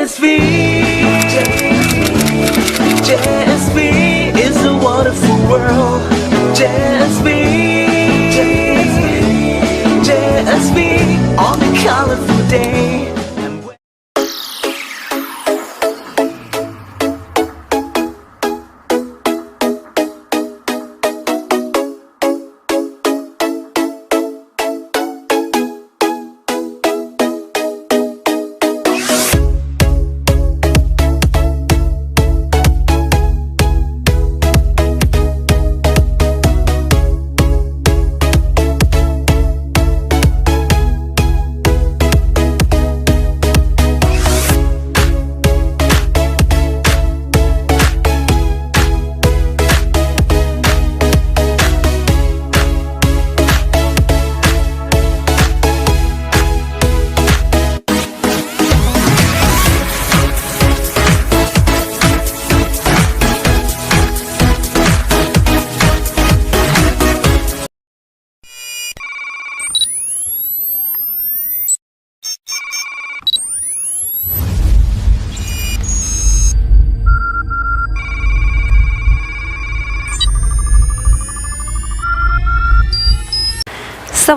JSV JSV is a wonderful world. JSV JSV on a colorful day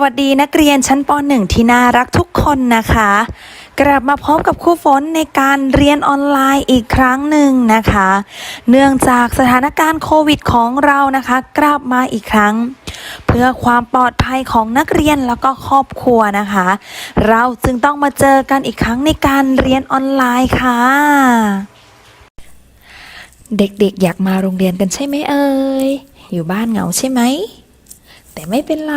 วัสดีนักเรียนชั้นป .1 ที่น่ารักทุกคนนะคะ กลับมาพบกับครูฝนในการเรียนออนไลน์อีกครั้งหนึ่งนะคะ เนื่องจากสถานการณ์โควิดของเรานะคะกลับมาอีกครั้ง เพื่อความปลอดภัยของนักเรียนแล้วก็ครอบครัวนะคะ เราจึงต้องมาเจอกันอีกครั้งในการเรียนออนไลน์ค่ะ เด็กๆอยากมาโรงเรียนกันใช่ไหมเอ่ยอยู่บ้านเหงาใช่ไหม แต่ไม่เป็นไร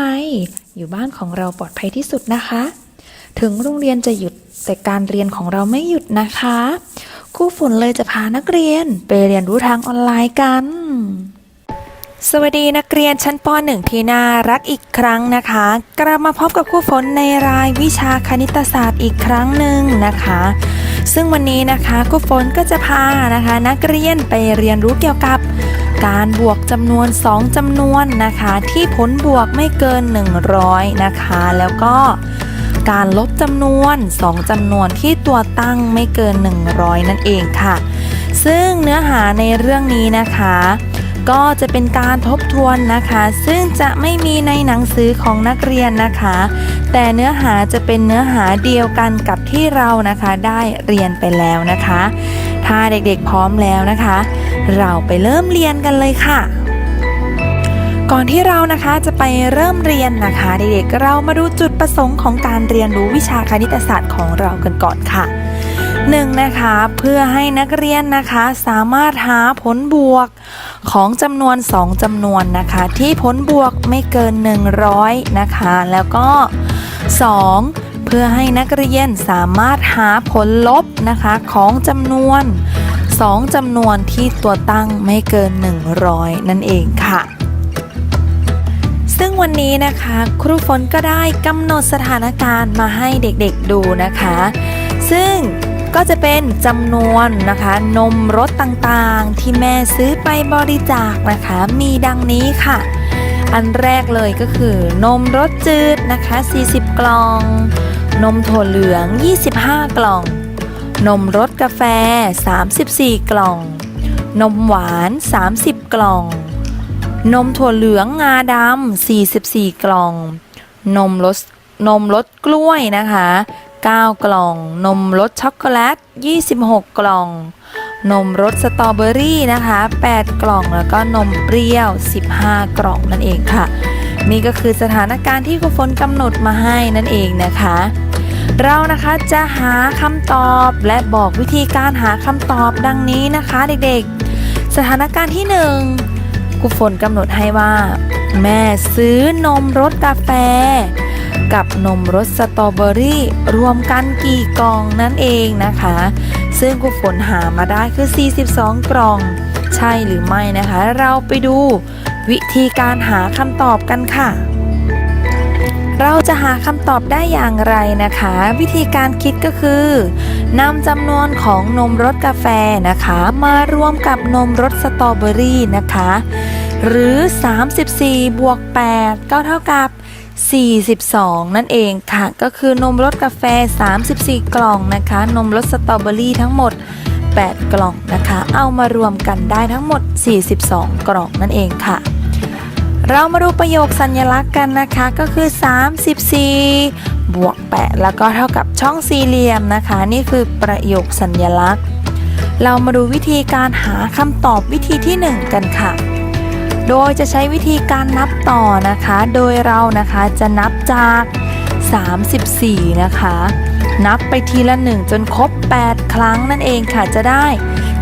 อยู่บ้านของเราปลอดภัยที่สุดนะคะ ถึงโรงเรียนจะหยุดแต่การเรียนของเราไม่หยุดนะคะครูฝนเลยจะพานักเรียนไปเรียนรู้ทางออนไลน์กัน สวัสดีนักเรียนชั้นป .1 ที่น่ารักอีกครั้งนะคะ กลับมาพบกับครูฝนในรายวิชาคณิตศาสตร์อีกครั้งหนึ่งนะคะ ซึ่งวันนี้นะคะครูฝนก็จะพานะคะ นักเรียนไปเรียนรู้เกี่ยวกับ การบวกจำนวน 2จำนวนนะคะ ที่ผลบวกไม่เกิน 100 นะคะ แล้วก็การลบจำนวน 2จำนวนที่ตัวตั้งไม่เกิน 100 นั่นเองค่ะ ซึ่งเนื้อหาในเรื่องนี้นะคะ ก็จะเป็นการทบทวนนะคะ ซึ่งจะไม่มีในหนังสือของนักเรียนนะคะ แต่เนื้อหาจะเป็นเนื้อหาเดียวกันกับที่เรานะคะได้เรียนไปแล้วนะคะ ถ้าเด็กๆพร้อมแล้วนะคะ เราไปเริ่มเรียนกันเลยค่ะก่อนที่เรานะคะจะไปเริ่มเรียนนะคะเด็กๆเรามาดูจุดประสงค์ของการเรียนรู้วิชาคณิตศาสตร์ของเรากันก่อนค่ะ หนึ่งนะคะเพื่อให้นักเรียนนะคะสามารถหาผลบวกของจำนวน 2จำนวนนะคะ ที่ผลบวกไม่เกิน 100 นะคะ แล้วก็ 2. เพื่อให้นักเรียนสามารถหาผลลบนะคะของจำนวน 2จำนวนที่ตัวตั้งไม่เกิน 100 นั่นเองค่ะซึ่งวันนี้นะคะ ครูฝนก็ได้กำหนดสถานการณ์มาให้เด็กๆดูนะคะ ซึ่ง ก็จะเป็นจำนวนนะคะ นมรสต่างๆ ที่แม่ซื้อไปบริจาคนะคะ มีดังนี้ค่ะ อันแรกเลยก็คือนมรสจืดนะคะ 40 กล่อง นมถั่วเหลือง 25 กล่อง นมรสกาแฟ 34 กล่อง นมหวาน 30 กล่อง นมถั่วเหลืองงาดำ44 กล่อง นมรสนมรสกล้วยนะคะ 9 กล่อง นมรสช็อกโกแลต 26 กล่อง นมรสสตรอเบอรี่นะคะ 8 กล่องแล้วก็นมเปรี้ยว 15 กล่องนั่นเองค่ะ นี่ก็คือสถานการณ์ที่ครูฝนกำหนดมาให้นั่นเองนะคะ เรานะคะจะหาคำตอบและบอกวิธีการหาคำตอบดังนี้นะคะเด็กๆ สถานการณ์ที่ 1ครูฝนกำหนดให้ว่า แม่ซื้อนมรสกาแฟ กับนมรสสตรอเบอรี่ รวมกันกี่กล่องนั่นเองนะคะ ซึ่งครูฝนหามาได้คือ 42 กล่อง ใช่หรือไม่นะคะ เราไปดูวิธีการหาคำตอบกันค่ะ เราจะหาคำตอบได้อย่างไรนะคะ วิธีการคิดก็คือนำจำนวนของนมรสกาแฟนะคะ มารวมกับนมรสสตรอเบอรี่นะคะ หรือ 34 บวก 8 ก็เท่ากับ 42 นั่นเองค่ะ ก็คือนมรสกาแฟ 34 กล่องนะคะ นมรสสตรอเบอรี่ทั้งหมด 8 กล่องนะคะ เอามารวมกันได้ทั้งหมด 42 กล่องนั่นเองค่ะ เรามาดูประโยคสัญลักษณ์กันนะคะ ก็คือ 34 บวก 8 แล้วก็เท่ากับช่องสี่เหลี่ยมนะคะ นี่คือประโยคสัญลักษณ์ เรามาดูวิธีการหาคำตอบวิธีที่ 1 กันค่ะ โดยจะใช้วิธีการนับต่อนะคะ โดยเรานะคะจะนับจาก 34 นะคะ นับไปทีละ 1 จนครบ 8 ครั้งนั่นเองค่ะจะได้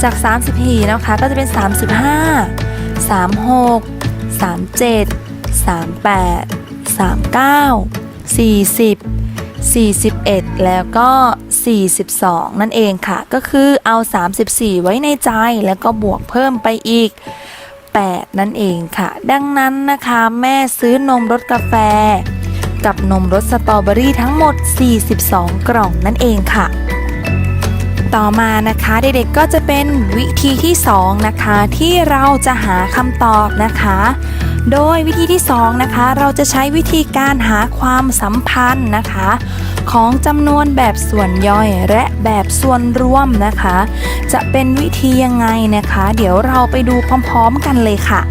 จาก 34 นะคะก็จะเป็น 35 36 37 38 39 40 41 แล้วก็ 42 นั่นเองค่ะ ก็คือเอา 34 ไว้ในใจแล้วก็บวกเพิ่มไปอีก 8 นั่นเองค่ะ ดังนั้นนะคะแม่ซื้อนมรสกาแฟ กับนมรสสตรอเบอรี่ทั้งหมด 42 กล่องนั่นเองค่ะ ต่อมานะคะ เด็กๆก็จะเป็นวิธีที่ 2 นะคะ ที่เราจะหาคำตอบนะคะ โดยวิธีที่ 2 นะคะ เราจะใช้วิธีการหาความสัมพันธ์นะคะ ของจำนวนแบบส่วนย่อยและแบบส่วนรวมนะคะ จะเป็นวิธียังไงนะคะ เดี๋ยวเราไปดูพร้อม ๆ กันเลยค่ะ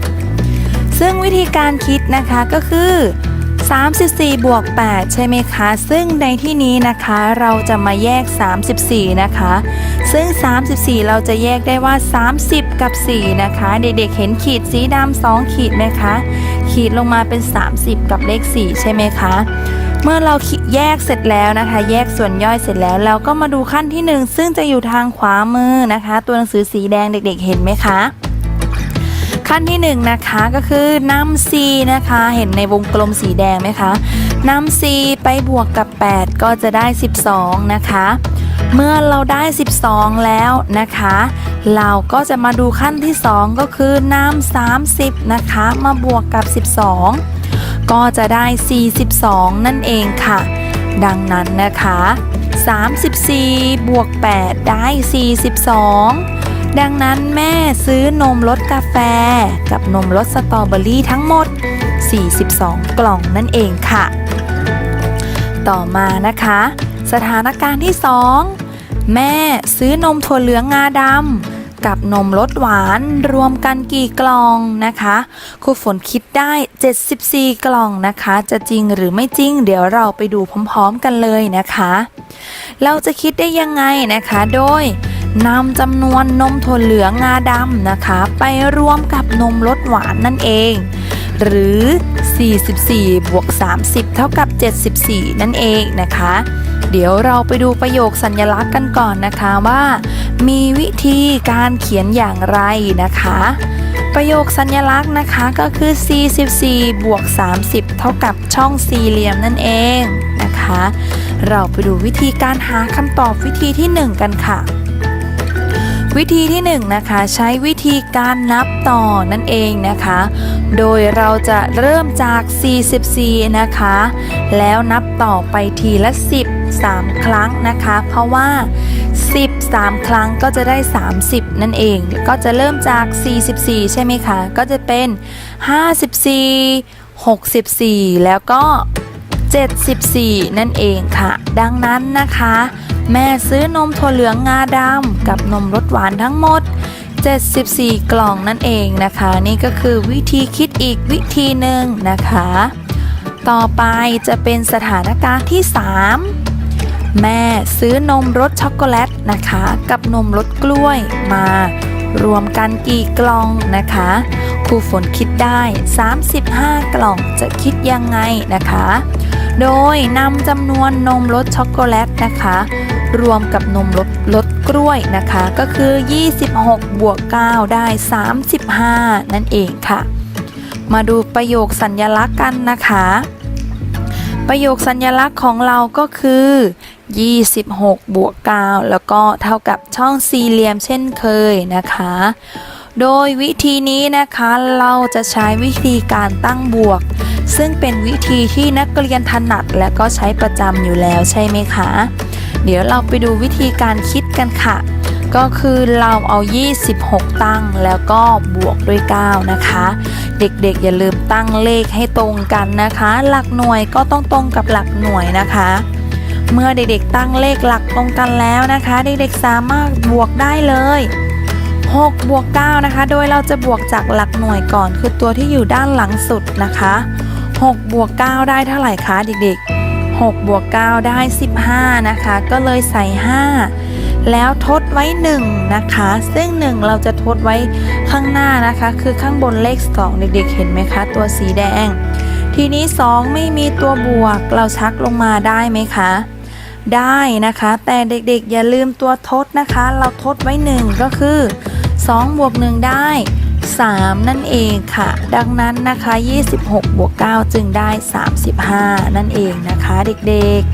ซึ่งวิธีการคิดนะคะก็คือ 34 บวก 8 ใช่ไหมคะ ซึ่งในที่นี้นะคะเราจะมาแยก 34 นะคะ ซึ่ง 34 เราจะแยกได้ว่า 30 กับ 4 นะคะ เด็กๆเห็นขีดสีดำ2ขีดไหมคะ ขีดลงมาเป็น 30 กับเลข 4 ใช่ไหมคะ เมื่อเราแยกเสร็จแล้วนะคะ แยกส่วนย่อยเสร็จแล้วเราก็มาดูขั้นที่ 1 ซึ่งจะอยู่ทางขวามือนะคะ ตัวหนังสือสีแดงเด็กๆเห็นไหมคะ ขั้นที่1นงนะคะก็คือนำ c นะคะ เห็นในวงกลมสีแดงไหมคะนำ c ไปบวกกับ 8 ก็จะได้ 12 นะคะ เมื่อเราได้ 12 แล้วนะคะ เราก็จะมาดูขั้นที่ 2 ก็คือนำ30 นะคะ มาบวกกับ 12 ก็จะได้ 42 นั่นเองค่ะ ดังนั้นนะคะ 34 บวก 8 ได้ 42 ดังนั้นแม่ซื้อนมรสกาแฟ กับนมรสสตรอเบอรี่ทั้งหมด 42 กล่องนั่นเองค่ะ ต่อมานะคะ สถานการณ์ที่ 2 แม่ซื้อนมถั่วเหลืองงาดำกับนมรสหวานรวมกันกี่กล่องนะคะครูฝนคิดได้ 74 กล่องนะคะ จะจริงหรือไม่จริง เดี๋ยวเราไปดูพร้อมๆกันเลยนะคะ เราจะคิดได้ยังไงนะคะโดย นำจำนวนนมถั่วเหลืองงาดำนะคะ ไปรวมกับนมรสหวานนั่นเอง หรือ 44 บวก 30 เท่ากับ 74 นั่นเองนะคะ เดี๋ยวเราไปดูประโยคสัญลักษณ์กันก่อนนะคะว่า มีวิธีการเขียนอย่างไรนะคะ ประโยคสัญลักษณ์นะคะก็คือ 44 บวก 30 เท่ากับช่องสี่เหลี่ยมนั่นเองนะคะ เราไปดูวิธีการหาคำตอบวิธีที่ 1 กันค่ะ วิธีที่1นงนะคะใช้วิธีการนับต่อนั่นเองนะคะ โดยเราจะเริ่มจาก 44 นะคะ แล้วนับต่อไปทีละ 10 3 ครั้งนะคะ เพราะว่า 10 3 ครั้งก็จะได้ 30 นั่นเอง ก็จะเริ่มจาก 44 ใช่ไหมคะ ก็จะเป็น 54 64 แล้วก็ 74 นั่นเองค่ะ ดังนั้นนะคะ แม่ซื้อนมถั่วเหลืองงาดำกับนมรสหวานทั้งหมด 74 กล่องนั่นเองนะคะ นี่ก็คือวิธีคิดอีกวิธีหนึ่งนะคะ ต่อไปจะเป็นสถานการณ์ที่ 3 แม่ซื้อนมรสช็อกโกแลตนะคะ กับนมรสกล้วยมา รวมกันกี่กล่องนะคะครูฝนคิดได้ 35 กล่องจะคิดยังไงนะคะ โดยนำจำนวนนมรสช็อกโกแลตนะคะ รวมกับนมรสรสกล้วยนะคะ ก็คือ 26 บวก 9 ได้ 35 นั่นเองค่ะ มาดูประโยคสัญญลักษณ์กันนะคะ ประโยคสัญญลักษณ์ของเราก็คือ 26 บวก 9 แล้วก็เท่ากับช่องสี่เหลี่ยมเช่นเคยนะคะ โดยวิธีนี้นะคะเราจะใช้วิธีการตั้งบวก ซึ่งเป็นวิธีที่นักเรียนถนัดและก็ใช้ประจำอยู่แล้วใช่ไหมคะ เดี๋ยวเราไปดูวิธีการคิดกันค่ะ ก็คือเราเอา 26 ตั้งแล้วก็บวกด้วย 9 นะคะ เด็กๆอย่าลืมตั้งเลขให้ตรงกันนะคะ หลักหน่วยก็ต้องตรงกับหลักหน่วยนะคะ เมื่อเด็กๆตั้งเลขหลักตรงกันแล้วนะคะ เด็กๆสามารถบวกได้เลย6บวก9นะคะ โดยเราจะบวกจากหลักหน่วยก่อน คือตัวที่อยู่ด้านหลังสุดนะคะ6บวก9ได้เท่าไหร่คะเด็กๆ6บวก9ได้ 15 นะคะ ก็เลยใส่ 5 แล้วทดไว้ 1 นะคะ ซึ่ง 1 เราจะทดไว้ข้างหน้านะคะ คือข้างบนเลข2เด็กๆ เห็นไหมคะ ตัวสีแดง ทีนี้ 2 ไม่มีตัวบวก เราชักลงมาได้ไหมคะ ได้นะคะ แต่เด็กๆอย่าลืมตัวทดนะคะ เราทดไว้ 1 ก็คือ2บวก1ได้ 3 นั่นเองค่ะ ดังนั้นนะคะ 26 บวก 9 จึงได้ 35 นั่นเองนะคะเด็กๆ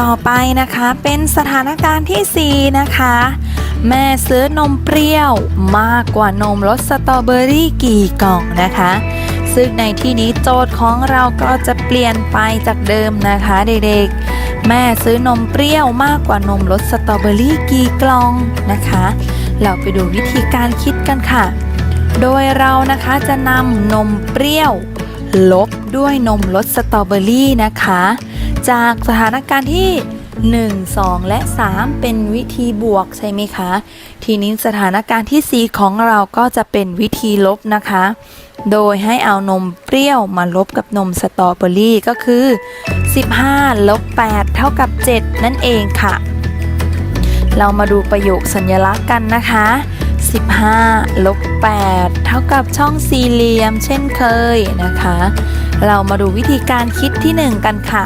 ต่อไปนะคะเป็นสถานการณ์ทีสี่4 นะคะแม่ซื้อนมเปรี้ยวมากกว่านมรสสตรอเบอรี่กี่กล่องนะคะ ซึ่งในที่นี้โจทย์ของเราก็จะเปลี่ยนไปจากเดิมนะคะเด็กๆ แม่ซื้อนมเปรี้ยวมากกว่านมรสสตรอเบอรี่กี่กล่องนะคะ เราไปดูวิธีการคิดกันค่ะ โดยเรานะคะจะนำนมเปรี้ยว ลบด้วยนมรสสตรอเบอรี่นะคะ จากสถานการณ์ที่ 1 2 และ 3 เป็นวิธีบวกใช่ไหมคะ ทีนี้สถานการณ์ที่ 4 ของเราก็จะเป็นวิธีลบนะคะ โดยให้เอานมเปรี้ยวมาลบกับนมสตรอเบอรี่ก็คือ 15 ลบ 8 เท่ากับ 7 นั่นเองค่ะ เรามาดูประโยคสัญลักษณ์กันนะคะ 15 ลบ 8 เท่ากับช่องสี่เหลี่ยมเช่นเคยนะคะ เรามาดูวิธีการคิดที่ 1 กันค่ะ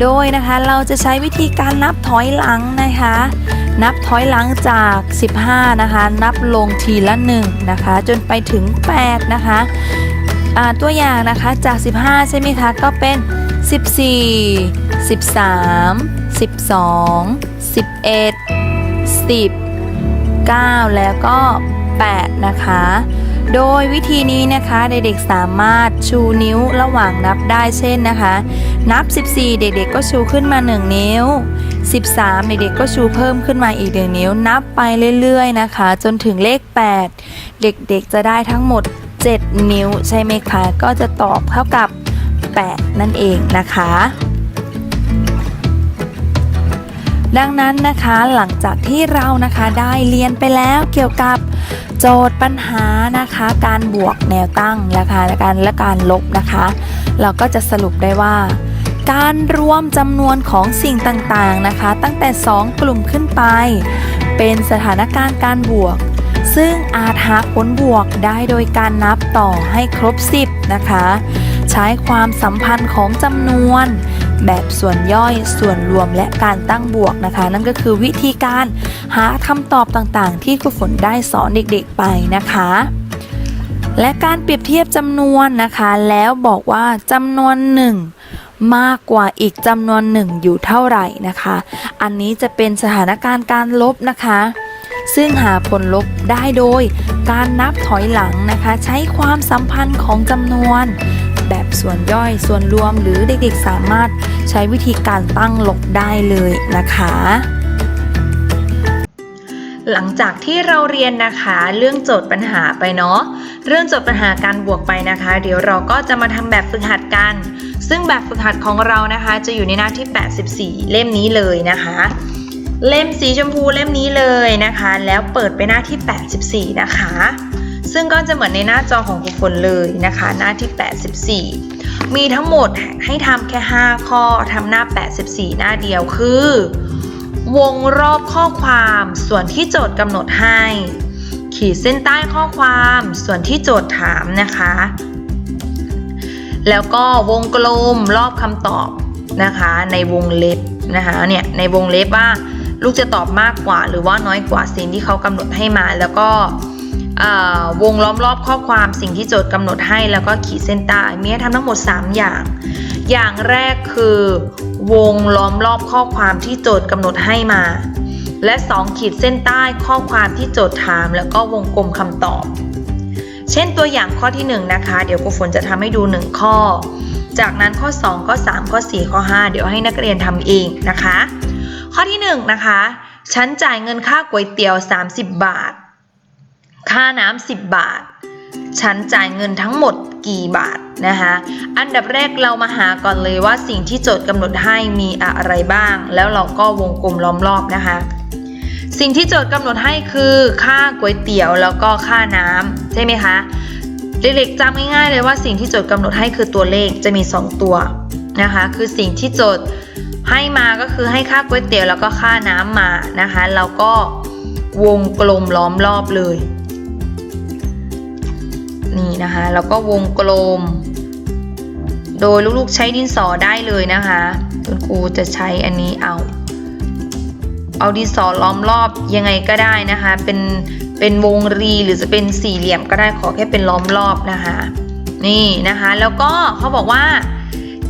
โดยนะคะเราจะใช้วิธีการนับถอยหลังนะคะ นับถอยหลังจาก 15 นะคะ นับลงทีละ1นะคะ จนไปถึง 8 นะคะตัวอย่างนะคะจาก 15 ใช่ไหมคะ ก็เป็น 14 13 12 11 10 9 แล้วก็ 8 นะคะ โดยวิธีนี้นะคะเด็กๆสามารถชูนิ้วระหว่างนับได้เช่นนะคะ นับ 14 เด็กๆก็ชูขึ้นมา 1 นิ้ว 13 เด็กๆก็ชูเพิ่มขึ้นมาอีก1นิ้ว นับไปเรื่อยๆนะคะ จนถึงเลข 8 เด็กๆจะได้ทั้งหมด 7 นิ้วใช่ไหมคะ ก็จะตอบเท่ากับ 8 นั่นเองนะคะ ดังนั้นนะคะหลังจากที่เรานะคะได้เรียนไปแล้วเกี่ยวกับโจทย์ปัญหานะคะ การบวกแนวตั้งนะคะและการและการลบนะคะ เราก็จะสรุปได้ว่า การรวมจำนวนของสิ่งต่างๆนะคะ ตั้งแต่ 2 กลุ่มขึ้นไป เป็นสถานการณ์การบวก ซึ่งอาจหาผลบวกได้โดยการนับต่อให้ครบ 10 นะคะ ใช้ความสัมพันธ์ของจำนวน แบบส่วนย่อย ส่วนรวมและการตั้งบวกนะคะ นั่นก็คือวิธีการหาคำตอบต่างๆ ที่ครูฝนได้สอนเด็กๆไปนะคะ และการเปรียบเทียบจำนวนนะคะ แล้วบอกว่าจำนวนหนึ่งมากกว่าอีกจำนวนหนึ่งอยู่เท่าไหร่นะคะ อันนี้จะเป็นสถานการณ์การลบนะคะ ซึ่งหาผลลบได้โดย การนับถอยหลังนะคะ ใช้ความสัมพันธ์ของจำนวน แบบส่วนย่อย ส่วนรวมหรือเด็กๆสามารถใช้วิธีการตั้งลบได้เลยนะคะ หลังจากที่เราเรียนนะคะเรื่องโจทย์ปัญหาไปเนาะเรื่องโจทย์ปัญหาการบวกไปนะคะ เดี๋ยวเราก็จะมาทำแบบฝึกหัดกัน ซึ่งแบบฝึกหัดของเรานะคะ จะอยู่ในหน้าที่ 84 เล่มนี้เลยนะคะเล่มสีชมพูเล่มนี้เลยนะคะ แล้วเปิดไปหน้าที่ 84 นะคะ ซึ่งก็จะเหมือนในหน้าจอของคุณฝนเลยนะคะ หน้าที่ 84 มีทั้งหมดให้ทำแค่ 5 ข้อทำหน้า 84 หน้าเดียวคือ วงรอบข้อความส่วนที่โจทย์กำหนดให้ ขีดเส้นใต้ข้อความส่วนที่โจทย์ถามนะคะ แล้วก็วงกลมรอบคำตอบนะคะ ในวงเล็บนะคะเนี่ยในวงเล็บว่าลูกจะตอบมากกว่าหรือว่าน้อยกว่าสิ่งที่เขากำหนดให้มาแล้วก็ วงล้อมรอบข้อความสิ่งที่โจทย์กำหนดให้แล้วก็ขีดเส้นใต้มีให้ทำทั้งหมด 3 อย่าง อย่างแรกคือ วงล้อมรอบข้อความที่โจทย์กำหนดให้มา และ 2 ขีดเส้นใต้ข้อความที่โจทย์ถาม แล้วก็วงกลมคำตอบ เช่นตัวอย่างข้อที่ 1 นะคะ เดี๋ยวครูฝนจะทำให้ดู 1 ข้อ จากนั้นข้อ 2 ข้อ 3 ข้อ 4 ข้อ 5 เดี๋ยวให้นักเรียนทำเองนะคะ ข้อที่หนึ่งนะคะ ฉันจ่ายเงินค่าก๋วยเตี๋ยว 30 บาท ค่าน้ำ10 บาท ฉันจ่ายเงินทั้งหมดกี่บาทนะคะอันดับแรกเรามาหาก่อนเลยว่าสิ่งที่โจทย์กำหนดให้มีอะไรบ้าง แล้วเราก็วงกลมล้อมรอบนะคะ สิ่งที่โจทย์กำหนดให้คือค่าก๋วยเตี๋ยวแล้วก็ค่าน้ำใช่ไหมคะเด็กๆจำง่ายๆเลยว่าสิ่งที่โจทย์กำหนดให้คือตัวเลขจะมี 2 ตัวนะคะ คือสิ่งที่โจทย์ให้มาก็คือให้ค่าก๋วยเตี๋ยวแล้วก็ค่าน้ำมานะคะ แล้วก็วงกลมล้อมรอบเลย นี่นะคะ แล้วก็วงกลม โดยลูกๆใช้ดินสอได้เลยนะคะคุณครูจะใช้อันนี้เอา เอาดินสอล้อมรอบยังไงก็ได้นะคะ เป็นเป็นวงรีหรือจะเป็นสี่เหลี่ยมก็ได้ขอแค่เป็นล้อมรอบนะคะ นี่นะคะ แล้วก็เขาบอกว่า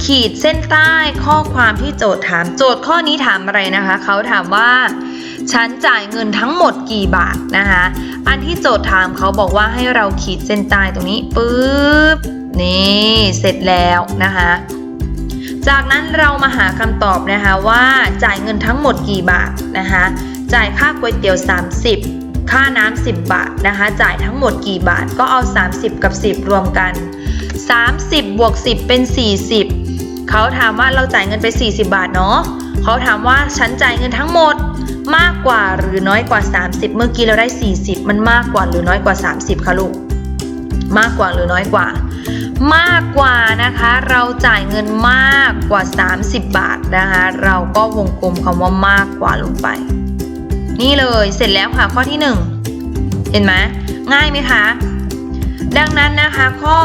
ขีดเส้นใต้ข้อความที่โจทย์ถามโจทย์ข้อนี้ถามอะไรนะคะเขาถามว่า ฉันจ่ายเงินทั้งหมดกี่บาทนะคะ อันที่โจทย์ถามเขาบอกว่าให้เราขีดเส้นใต้ตรงนี้ปึ๊บ นี่เสร็จแล้วนะคะ จากนั้นเรามาหาคำตอบนะคะว่าจ่ายเงินทั้งหมดกี่บาทนะคะ จ่ายค่าก๋วยเตี๋ยว 30 ค่าน้ำ10 บาทนะคะ จ่ายทั้งหมดกี่บาท ก็เอา 30 กับ 10 รวมกัน 30 บวก 10 เป็น 40 เขาถามว่าเราจ่ายเงินไป 40 บาทเนาะ เขาถามว่าฉันจ่ายเงินทั้งหมดมากกว่าหรือน้อยกว่า 30 เมื่อกี้เราได้ 40 มันมากกว่าหรือน้อยกว่า 30คะลูก มากกว่าหรือน้อยกว่า มากกว่านะคะ เราจ่ายเงินมากกว่า 30 บาทนะคะ เราก็วงกลมคำว่ามากกว่าลงไป นี่เลยเสร็จแล้วค่ะข้อที่ 1 เห็นไหมง่ายไหมคะ ดังนั้นนะคะข้อ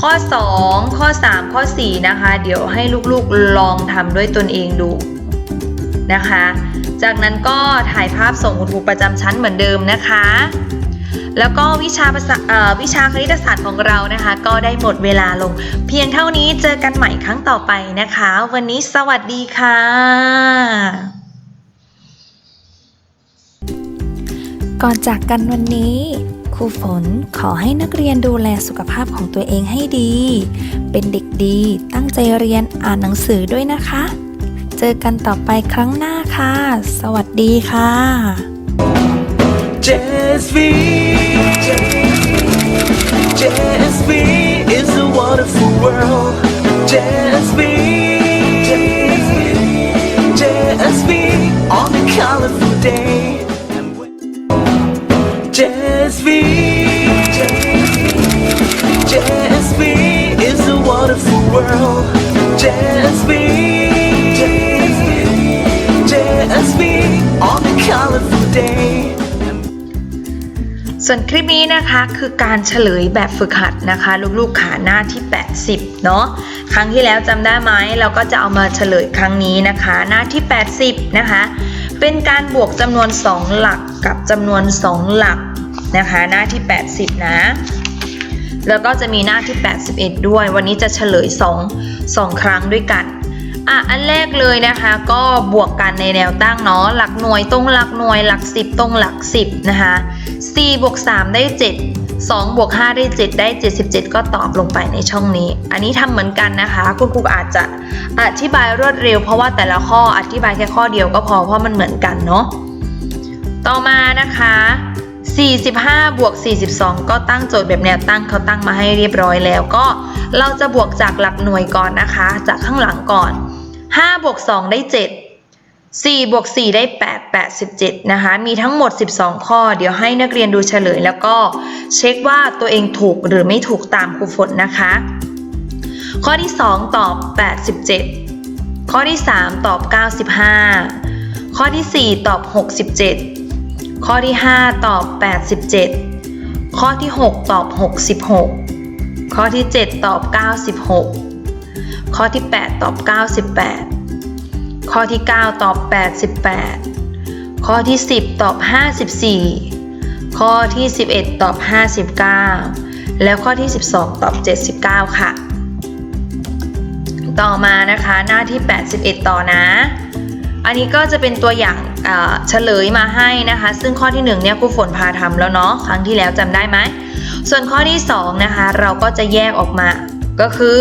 ข้อ 2 ข้อ 3 ข้อ 4 นะคะ เดี๋ยวให้ลูกๆลองทำด้วยตนเองดู นะคะ จากนั้นก็ถ่ายภาพส่งคุณครูประจำชั้นเหมือนเดิมนะคะ แล้วก็วิชาภาษาวิชาคณิตศาสตร์ของเรานะคะ ก็ได้หมดเวลาลง เพียงเท่านี้เจอกันใหม่ครั้งต่อไปนะคะ วันนี้สวัสดีค่ะก่อนจากกันวันนี้ครูฝนขอให้นักเรียนดูแลสุขภาพของตัวเองให้ดี เป็นเด็กดีตั้งใจเรียนอ่านหนังสือด้วยนะคะ จอกันต่อไปครั้งหน้าค่ะ สวัสดีค่ะ JSV JSV is a wonderful world JSV JSV on a colorful day JSV JSV is a wonderful world JSV JSV on a colorful day ส่วนคลิปนี้นะคะคือการเฉลยแบบฝึกหัดนะคะ ลูกๆขาหน้าที่ 80 เนาะครั้งที่แล้วจำได้ไหมเราก็จะเอามาเฉลยครั้งนี้นะคะ หน้าที่ 80 นะคะ เป็นการบวกจำนวน 2 หลักกับจำนวน 2 หลักนะคะ หน้าที่ 80 นะแล้วก็จะมีหน้าที่ 81 ด้วย วันนี้จะเฉลย 2 2 ครั้งด้วยกัน อะอันแรกเลยนะคะ ก็บวกกันในแนวตั้งเนาะหลักหน่วยตรงหลักหน่วยหลัก 10 ตรงหลัก 10 นะคะ4บวก3ได้ 7 2บวก5ได้ 7 ได้ 77 ก็ตอบลงไปในช่องนี้ อันนี้ทำเหมือนกันนะคะ คุณครูอาจจะอธิบายรวดเร็ว เพราะว่าแต่ละข้ออธิบายแค่ข้อเดียวก็พอเพราะมันเหมือนกันเนาะต่อมานะคะ 45 บวก 42 ก็ตั้งโจทย์แบบแนวตั้งเขาตั้งมาให้เรียบร้อยแล้วก็ เราจะบวกจากหลักหน่วยก่อนนะคะ จากข้างหลังก่อน 5บวก2ได้ 7 4บวก4ได้ 8 87 นะคะ มีทั้งหมด 12 ข้อ เดี๋ยวให้นักเรียนดูเฉลย แล้วก็เช็คว่าตัวเองถูกหรือไม่ถูกตามครูฝนนะคะ ข้อที่ 2 ตอบ 87 ข้อที่ 3 ตอบ 95 ข้อที่ 4 ตอบ 67 ข้อที่ 5 ตอบ 87 ข้อที่ 6 ตอบ 66 ข้อที่ 7 ตอบ 96 ข้อที่ 8 ตอบ 98 ข้อที่ 9 ตอบ 88 ข้อที่ 10 ตอบ 54 ข้อที่ 11 ตอบ 59 แล้วข้อที่ 12 ตอบ 79 ค่ะ ต่อมานะคะหน้าที่ 81 ต่อนะ อันนี้ก็จะเป็นตัวอย่างเฉลยมาให้นะคะ ซึ่งข้อที่1เนี่ยครูฝนพาทำแล้วเนาะครั้งที่แล้วจำได้ไหม ส่วนข้อที่2นะคะเราก็จะแยกออกมาก็คือ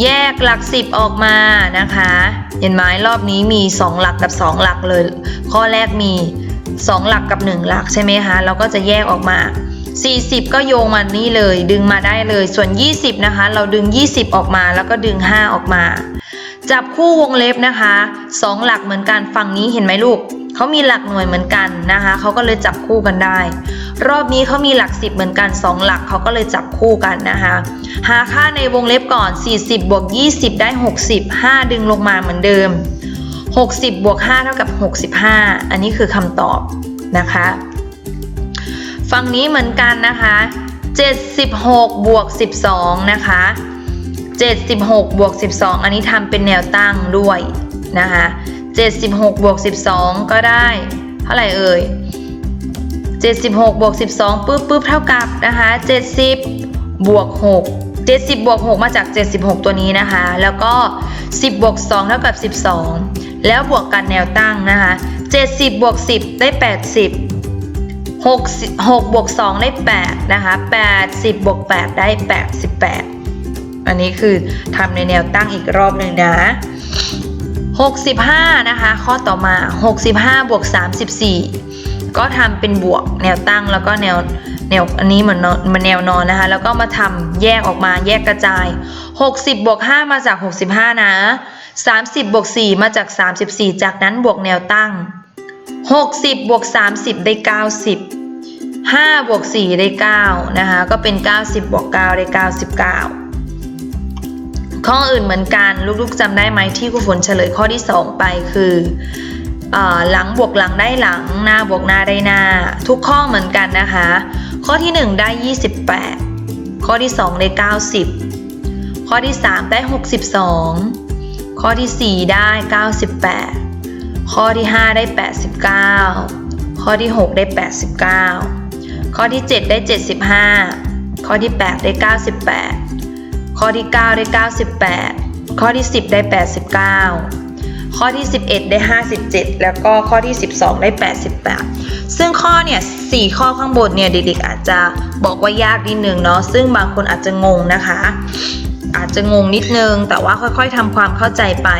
แยกหลัก10ออกมานะคะ เห็นไหมรอบนี้มี 2 หลักกับ 2 หลักเลย ข้อแรกมี 2 หลักกับ 1 หลักใช่ไหมคะเราก็จะแยกออกมา 40 ก็โยงมานี่เลย ดึงมาได้เลยส่วน 20 นะคะ เราดึง 20 ออกมาแล้วก็ดึง 5 ออกมา จับคู่วงเล็บนะคะสองหลักเหมือนกันฝั่งนี้เห็นไหมลูกเขามีหลักหน่วยเหมือนกันนะคะเขาก็เลยจับคู่กันได้ รอบนี้เขามีหลักสิบเหมือนกันสองหลักเขาก็เลยจับคู่กันนะคะ หาค่าในวงเล็บก่อน 40 บวก 20 ได้ 60 5 ดึงลงมาเหมือนเดิม 60 บวก 5 เท่ากับ 65 อันนี้คือคำตอบนะคะ ฝั่งนี้เหมือนกันนะคะ 76 บวก 12 นะคะ 76 บวก 12 อันนี้ทำเป็นแนวตั้งด้วยนะคะ 76 บวก 12 ก็ได้ เท่าไหร่เอ่ย 76บวก12ปึ๊บปึ๊บเท่ากับนะคะ70บวก6 70บวก6มาจาก 76 ตัวนี้นะคะ แล้วก็ 10บวก2เท่ากับ 12 แล้วบวกกันแนวตั้งนะคะ70บวก10 ได้ 80 6 6บวก2ได้ 8 นะคะ 80บวก8 ได้ 88 อันนี้คือทำในแนวตั้งอีกรอบหนึ่งนะ 65 นะคะ ข้อต่อมา 65บวก34 ก็ทำเป็นบวกแนวตั้งแล้วก็แนวแนวอันนี้เหมือนนอนมันแนวนอนนะคะ แล้วก็มาทำแยกออกมาแยกกระจาย 60บวก5มาจาก 65 นะ 30บวก4มาจาก 34 จากนั้นบวกแนวตั้ง 60บวก30 ได้ 90 5บวก4ได้9นะคะก็เป็น 90บวก9ได้ 99 ข้ออื่นเหมือนกัน ลูกๆจำได้ไหมที่ครูฝนเฉลยข้อที่ 2 ไปคือ หลังบวกหลังได้หลัง หน้าบวกหน้าได้หน้า ทุกข้อเหมือนกันนะคะ ข้อที่ 1 ได้ 28 ข้อที่ 2 ได้ 90 ข้อที่ 3 ได้ 62 ข้อที่ 4 ได้ 98 ข้อที่ 5 ได้ 89 ข้อที่ 6 ได้ 89 ข้อที่ 7 ได้ 75 ข้อที่ 8 ได้ 98 ข้อที่ 9 ได้ 98 ข้อที่ 10 ได้ 89 ข้อที่ 11 ได้ 57 แล้วก็ข้อที่ 12 ได้ 88 ซึ่งข้อเนี่ย4ข้อข้างบนเนี่ยเด็กๆอาจจะบอกว่ายากนิดนึงเนาะซึ่งบางคนอาจจะงงนะคะ อาจจะงงนิดนึง แต่ว่าค่อยๆทำความเข้าใจไป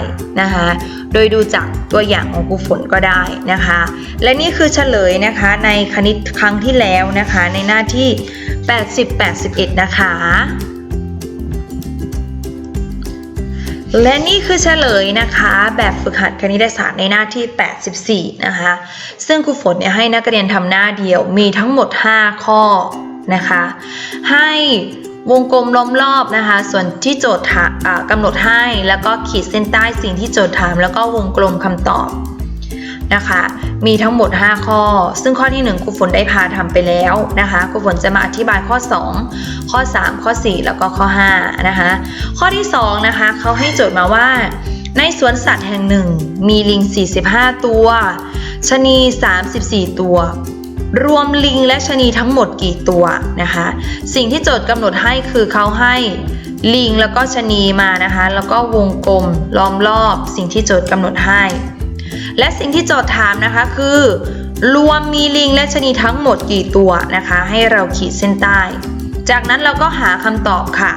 นะคะ โดยดูจากตัวอย่างของครูฝนก็ได้นะคะ และนี่คือเฉลยนะคะในคณิตครั้งที่แล้วนะคะ ในหน้าที่ 80-81 นะคะ และนี่คือเฉลยนะคะ แบบฝึกหัดคณิตศาสตร์ในหน้าที่ 84 นะคะ ซึ่งครูฝนเนี่ยให้นักเรียนทำหน้าเดียวมีทั้งหมด 5 ข้อนะคะ ให้วงกลมล้อมรอบนะคะ ส่วนที่โจทย์กำหนดให้แล้วก็ขีดเส้นใต้สิ่งที่โจทย์ถาม แล้วก็วงกลมคำตอบ นะคะ มีทั้งหมด 5 ข้อ ซึ่งข้อที่ 1ครูฝนได้พาทำไปแล้วนะคะครูฝนจะมาอธิบายข้อ 2 ข้อ 3 ข้อ 4 แล้วก็ข้อ5นะคะข้อที่2นะคะเขาให้โจทย์มาว่า ในสวนสัตว์แห่งหนึ่ง มีลิง 45 ตัวชะนี 34 ตัวรวมลิงและชะนีทั้งหมดกี่ตัวนะคะ สิ่งที่โจทย์กำหนดให้คือเขาให้ลิงแล้วก็ชะนีมานะคะ แล้วก็วงกลมล้อมรอบสิ่งที่โจทย์กำหนดให้ และสิ่งที่โจทย์ถามนะคะคือ รวมมีลิงและชนีทั้งหมดกี่ตัวนะคะ ให้เราขีดเส้นใต้ จากนั้นเราก็หาคำตอบค่ะ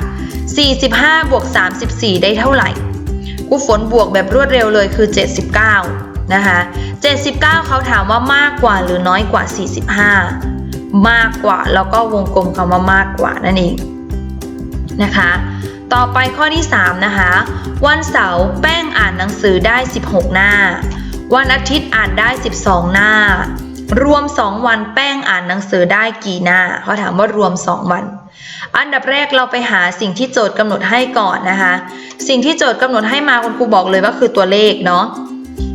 45 บวก 34 ได้เท่าไหร่กูฝนบวกแบบรวดเร็วเลยคือ 79 นะคะ 79 เขาถามว่ามากกว่าหรือน้อยกว่า 45 มากกว่าแล้วก็วงกลมคำว่ามากกว่านั่นเองนะคะ ต่อไปข้อที่ 3 นะคะ วันเสาร์แป้งอ่านหนังสือได้ 16 หน้า วันอาทิตย์อ่านได้ 12 หน้า รวม 2 วันแป้งอ่านหนังสือได้กี่หน้าเขาถามว่ารวม 2 วัน อันดับแรกเราไปหาสิ่งที่โจทย์กำหนดให้ก่อนนะคะ สิ่งที่โจทย์กำหนดให้มาคุณครูบอกเลยว่าคือตัวเลขเนาะ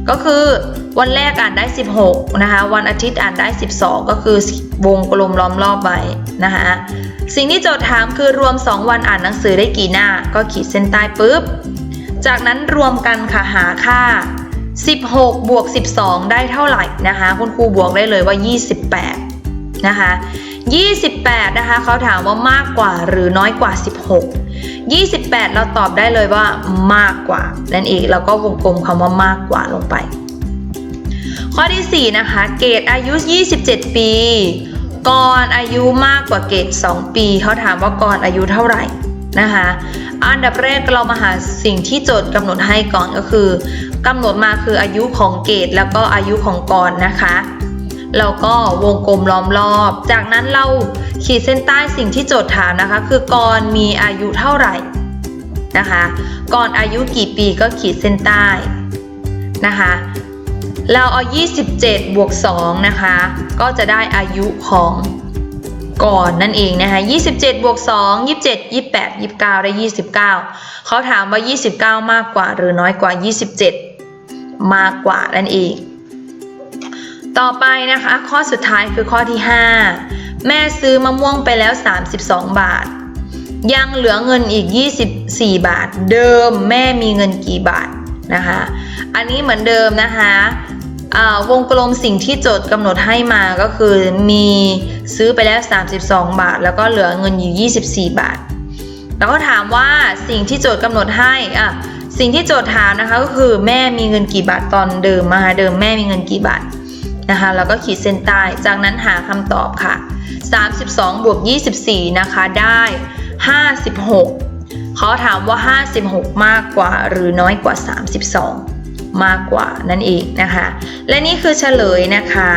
ก็คือวันแรกอ่านได้ 16 นะคะ วันอาทิตย์อ่านได้ 12 ก็คือวงกลมล้อมรอบไว้นะคะสิ่งที่โจทย์ถามคือรวม 2 วันอ่านหนังสือได้กี่หน้า ก็ขีดเส้นใต้ปุ๊บ จากนั้นรวมกันค่ะหาค่า 16 บวก 12 ได้เท่าไหร่นะคะ คุณครูบวกได้เลยว่า 28 นะคะ 28 นะคะเขาถามว่ามากกว่าหรือน้อยกว่า 16 28 เราตอบได้เลยว่ามากกว่า นั่นเองเราก็วงกลมคำว่ามากกว่าลงไป ข้อที่ 4 นะคะ เกรดอายุ 27 ปี ก่อนอายุมากกว่าเกรด2ปี เขาถามว่าก่อนอายุเท่าไหร่ นะคะอันดับแรกเรามาหาสิ่งที่โจทย์กำหนดให้ก่อนก็คือกำหนดมาคืออายุของเกตแล้วก็อายุของกรนะคะแล้วก็วงกลมล้อมรอบ จากนั้นเราขีดเส้นใต้สิ่งที่โจทย์ถามนะคะ คือกรมีอายุเท่าไหร่นะคะกรอายุกี่ปีก็ขีดเส้นใต้นะคะเราเอา 27 บวก 2 นะคะ ก็จะได้อายุของ ก่อนนั่นเองนะคะ 27 บวก 2 27 28 29 ได้ 29 เขาถามว่า 29 มากกว่าหรือน้อยกว่า 27 มากกว่านั่นเอง ต่อไปนะคะ ข้อสุดท้ายคือข้อที่ 5 แม่ซื้อมะม่วงไปแล้ว 32 บาท ยังเหลือเงินอีก 24 บาท เดิมแม่มีเงินกี่บาทนะคะ อันนี้เหมือนเดิมนะคะ วงกลมสิ่งที่โจทย์กำหนดให้มาก็คือมีซื้อไปแล้ว 32 บาท แล้วก็เหลือเงินอยู่ 24 บาท แล้วก็ถามว่าสิ่งที่โจทย์กำหนดให้อะสิ่งที่โจทย์ถามนะคะก็คือแม่มีเงินกี่บาทตอนเดิมมาเดิมแม่มีเงินกี่บาทนะคะแล้วก็ขีดเส้นใต้จากนั้นหาคำตอบค่ะ 32 บวก 24 นะคะได้ 56เขาถามว่า 56 มากกว่าหรือน้อยกว่า 32 มากกว่านั่นเองนะคะ และนี่คือเฉลยนะคะ